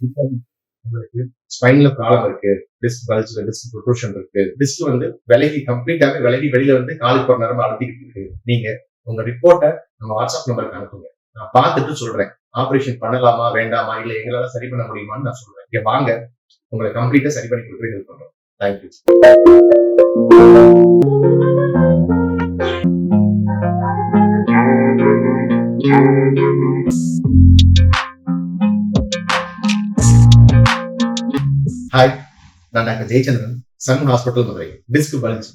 உங்களுக்கு ஸ்பைன்ல ப்ராப்ளம் இருக்கு டிஸ்க் பல்ஜ் டிஸ்க் ப்ரொட்ரூஷன் இருக்கு. டிஸ்க் வந்து விலகி கம்ப்ளீட்டாவே விலகி வெளியில வந்து காலுக்கு ஒரு நேரம் அழுத்திக்கிட்டு இருக்கு. நீங்க உங்க ரிப்போர்ட்டை நம்ம வாட்ஸ்அப் நம்பருக்கு அனுப்புங்க. நான் பார்த்துட்டு சொல்றேன். ஆபரேஷன் பண்ணலாமா வேண்டாமா இல்ல எங்களால சரி பண்ண முடியுமான்னு நான் சொல்றேன். இங்க வாங்க. உங்களை கம்ப்ளீட்டா சரி பண்ணி கொடுக்குறது ஹெல்ப் பண்றோம் தேங்க்யூ ஹாய் நான் doctor Jayachandran. Sun hospital Madurai disc bulges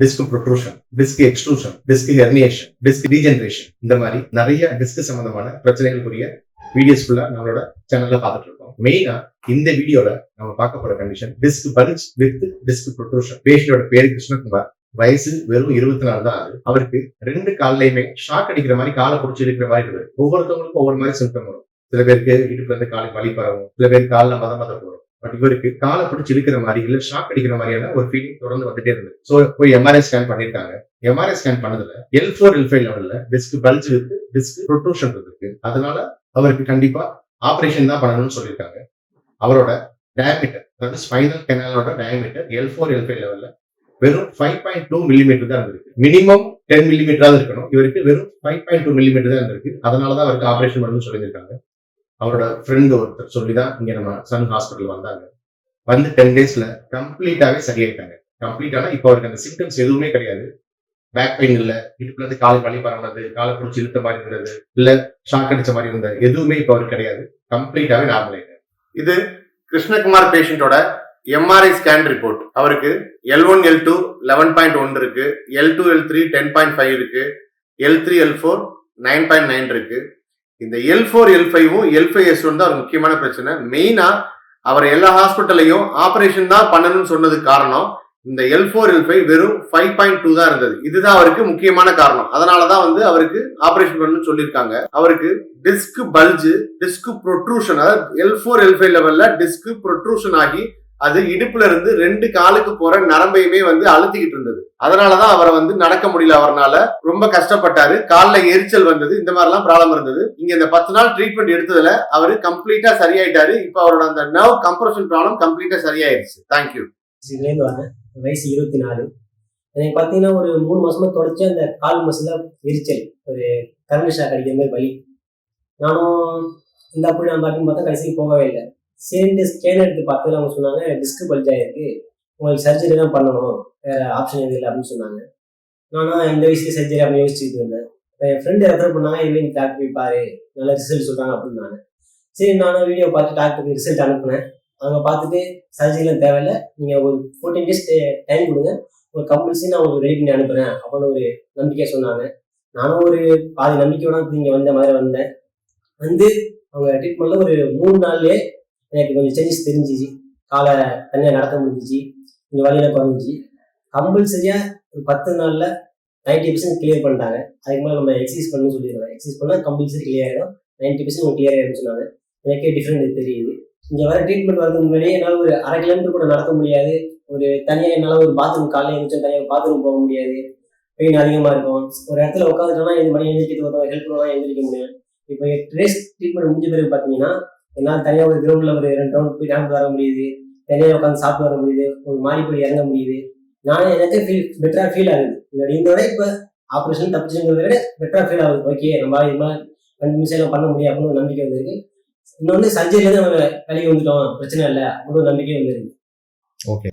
disc protrusion disc extrusion disc herniation disc regeneration இந்த மாதிரி நிறைய டிஸ்க் சம்பந்தமான பிரச்சனைகளுக்குரிய வீடியோஸ் ஃபுல்லா நம்மளோட சேனல்ல பார்த்துட்டு இருக்கோம். மெயினா இந்த வீடியோல நம்ம பார்க்க போற condition disc bulge with disc protrusion பேஷண்டோட பேரு கிருஷ்ணகுமார். வயசு வெறும் இருபத்தி நாலு தான் ஆகுது. அவருக்கு ரெண்டு கால்லையுமே ஷாக் அடிக்கிற மாதிரி காலை பிடிச்சி இருக்கிற மாதிரி இருக்குது. ஒவ்வொருத்தவங்களுக்கும் ஒவ்வொரு மாதிரி சிம்டம் வரும். சில பேருக்கு இடுப்புல இருந்து காலுக்கு வழி பரவும். சில பேருக்கு காலில் மத மத போகும் பட் இவருக்கு காலை பிடிச்சி இழுக்கிற மாதிரி இல்லை ஷாக் அடிக்கிற மாதிரியான ஒரு ஃபீலிங் தொடர்ந்து வந்துட்டே இருந்தது. ஸோ போய் எம்ஆர்ஐ ஸ்கேன் பண்ணியிருக்காங்க. எம்ஆர்ஐ ஸ்கேன் பண்ணதுல எல் ஃபோர் எல் ஃபைவ் லெவலில் டிஸ்க் பல்ஜ் இருக்கு டிஸ்க் ப்ரொட்ரூஷன் இருக்கு. அதனால அவருக்கு கண்டிப்பா ஆப்ரேஷன் தான் பண்ணணும்னு சொல்லியிருக்காங்க. அவரோட டயமீட்டர் அதாவது spinal கெனாலோட diameter L four L five லெவலில் வெறும் ஃபைவ் பாயிண்ட் டூ மில்லிமீட்டர் தான் இருந்திருக்கு. மினிமம் டென் மில்லிமீட்டராக இருக்கணும். இவருக்கு வெறும் ஃபைவ் பாயிண்ட் டூ மில்லிமீட்டர் தான் இருந்திருக்கு. அதனால தான் அவருக்கு ஆப்ரேஷன் பண்ணணும்னு சொல்லியிருக்காங்க அவரோட ஃப்ரெண்டு ஒருத்தர் சொல்லி தான் இங்க நம்ம சன் ஹாஸ்பிட்டல் வந்தாங்க. வந்து டென் டேஸ்ல கம்ப்ளீட்டாவே சரியாயிட்டாங்க. கம்ப்ளீட்டானா இப்போ அவருக்கு அந்த சிம்டம்ஸ் எதுவுமே கிடையாது. பேக் பெயின் இல்லை இடுப்புல இருந்து காலை வலி பரவுனது காலை பிடிச்சி இழுத்த மாதிரி இருந்தது இல்லை ஷாக் அடிச்ச மாதிரி இருந்தது எதுவுமே இப்போ அவருக்கு கிடையாது. கம்ப்ளீட்டாவே நார்மல் ஆயிட்டாரு. இது கிருஷ்ணகுமார் பேஷண்டோட எம்ஆர்ஐ ஸ்கேன் ரிப்போர்ட் அவருக்கு L one L two eleven point one இருக்கு L two L three ten point five இருக்கு L three L four nine point nine இருக்கு. இந்த எல் ஃபோர் எல் ஃபைவும் எல் ஃபைவ் எஸ் ஒன் தான் ஒரு முக்கியமான பிரச்சனை. மெயினா அவர் எல்லா ஹாஸ்பிட்டல்லையும் ஆபரேஷன் தான் பண்ணணும்னு சொன்னதுக்கு காரணம் இந்த எல் ஃபோர் எல் ஃபைவ் வெறும் ஃபைவ் பாயிண்ட் டூ தான் இருந்தது. இதுதான் அவருக்கு முக்கியமான காரணம். அதனாலதான் வந்து அவருக்கு ஆபரேஷன் பண்ணணும்னு சொல்லியிருக்காங்க. அவருக்கு டிஸ்க் பல்ஜு டிஸ்க் ப்ரொட்ரூஷன் அதாவது எல் ஃபோர் எல் ஃபைவ் லெவல்ல டிஸ்க் ப்ரொட்ரூஷன் ஆகி அது இடுப்புல இருந்து ரெண்டு காலுக்கு போற நரம்பையுமே வந்து அழுத்திக்கிட்டு இருந்தது. அதனாலதான் அவரை வந்து நடக்க முடியல அவரால் ரொம்ப கஷ்டப்பட்டாரு. காலில் எரிச்சல் வந்தது. இந்த மாதிரிலாம் ப்ராப்ளம் இருந்தது. இங்க இந்த பத்து நாள் ட்ரீட்மெண்ட் எடுத்ததுல அவரு கம்ப்ளீட்டா சரியாயிட்டாரு. இப்ப அவரோட அந்த நர்வ் கம்ப்ரஷன் ப்ராப்ளம் கம்ப்ளீட்டா சரியாயிருச்சு. தேங்க்யூ இதுலேருந்து வரேன் வயசு இருபத்தி நாலு எனக்கு பார்த்தீங்கன்னா ஒரு மூணு மாசமா தொடர்ச்சி அந்த கால் மசில எரிச்சல். ஒரு கரண்ட் ஷாக் அடிக்கிற மாதிரி வலி. நானும் இந்த அப்படி நான் பார்த்தீங்கன்னு பார்த்தா கடைசிக்கு போகவே இல்லை. சரின்ட்டு ஸ்கேன் எடுத்து பார்த்ததுல அவங்க சொன்னாங்க டிஸ்க் பல்ஜ் ஆயிருக்கு. உங்களுக்கு சர்ஜரி தான் பண்ணணும். வேற ஆப்ஷன் எதுவும் இல்லை அப்படின்னு சொன்னாங்க. நானும் இந்த வயசுல சர்ஜரி அப்படின்னு யோசிச்சுட்டு இருந்தேன். இப்போ என் ஃப்ரெண்டு ரெஃபர் பண்ணாங்க இல்லைங்க டாக்டர் போய் பாரு நல்ல ரிசல்ட் சொல்றாங்க அப்படின்னாங்க. சரி நானும் வீடியோ பார்த்து டாக்டருக்கு ரிசல்ட் அனுப்புனேன். அவங்க பார்த்துட்டு சர்ஜரிலாம் தேவையில்லை. நீங்கள் ஒரு ஃபோர்டீன் டேஸ் டைம் கொடுங்க. ஒரு கம்பல்சரி நான் உங்களுக்கு ரெடி பண்ணி அனுப்புகிறேன் அப்படின்னு ஒரு நம்பிக்கை சொன்னாங்க. நானும் ஒரு பாதி நம்பிக்கையோட இங்கே வந்த மாதிரி வந்தேன். வந்து அவங்க ட்ரீட்மெண்ட்டில் ஒரு மூணு நாள்லேயே எனக்கு கொஞ்சம் சேஞ்சஸ் தெரிஞ்சிச்சு. காலை தனியாக நடக்க முடிஞ்சிச்சு. கொஞ்சம் வழியில குறைஞ்சிச்சு. கம்பல்சரியாக ஒரு பத்து நாளில் நைன்டி பர்சன்ட் கிளியர் பண்ணிட்டாங்க. அதுக்கு மேலே நம்ம எக்ஸசைஸ் பண்ணணும்னு சொல்லியிருக்காங்க எக்ஸசைஸ் பண்ணால் கம்பல்சரி கிளியர் ஆகிடும் நைன்டி பர்சன்ட் உங்களுக்கு கிளியர் ஆகிடும்னு சொன்னாங்க. எனக்கே டிஃப்ரெண்ட் தெரியுது. இங்கே வர ட்ரீட்மெண்ட் வரதுக்கு முன்னாடியே என்னால் ஒரு அரை கிலோமீட்டர் கூட நடக்க முடியாது. ஒரு தனியாக என்னால் ஒரு பாத்ரூம் காலையில் எழுந்துச்சா தனியாக பாத்ரூம் போக முடியாது. பெயின் அதிகமாக இருக்கும். ஒரு இடத்துல உட்காந்துட்டோம்னா இந்த மணி எழுந்திரிக்கிறது ஒருத்தவங்க ஹெல்ப் பண்ணலாம் எழுந்திரிக்க முடியும். இப்போ ரேஸ் ட்ரீட்மெண்ட் முடிஞ்ச பிறகு பார்த்தீங்கன்னா என்னால் தனியாக ஒரு கிரவுண்டில் ஒரு ரெண்டு ரவுண்ட் போய் நடந்து வர முடியுது. தனியாக உட்காந்து சாப்பிட்டு வர முடியுது. ஒரு மாறி போய் இறங்க முடியுது. நானே எனக்கு ஃபீல் பெட்டராக ஃபீல் ஆகுது. முன்னாடி இந்த இப்போ ஆப்ரேஷன் தப்பிச்சுங்கிறத விட பெட்டராக ஃபீல் ஆகுது. ஓகே நம்ம ரெண்டு நிமிஷம் பண்ண முடியும் அப்படின்னு ஒரு நம்பிக்கை வந்திருக்கு. இன்னொன்று சர்ஜரியிலேருந்து நம்ம கழுவி வந்துட்டோம். பிரச்சனை இல்லை. அப்படின்னு ஒரு நம்பிக்கை வந்துருக்கு. ஓகே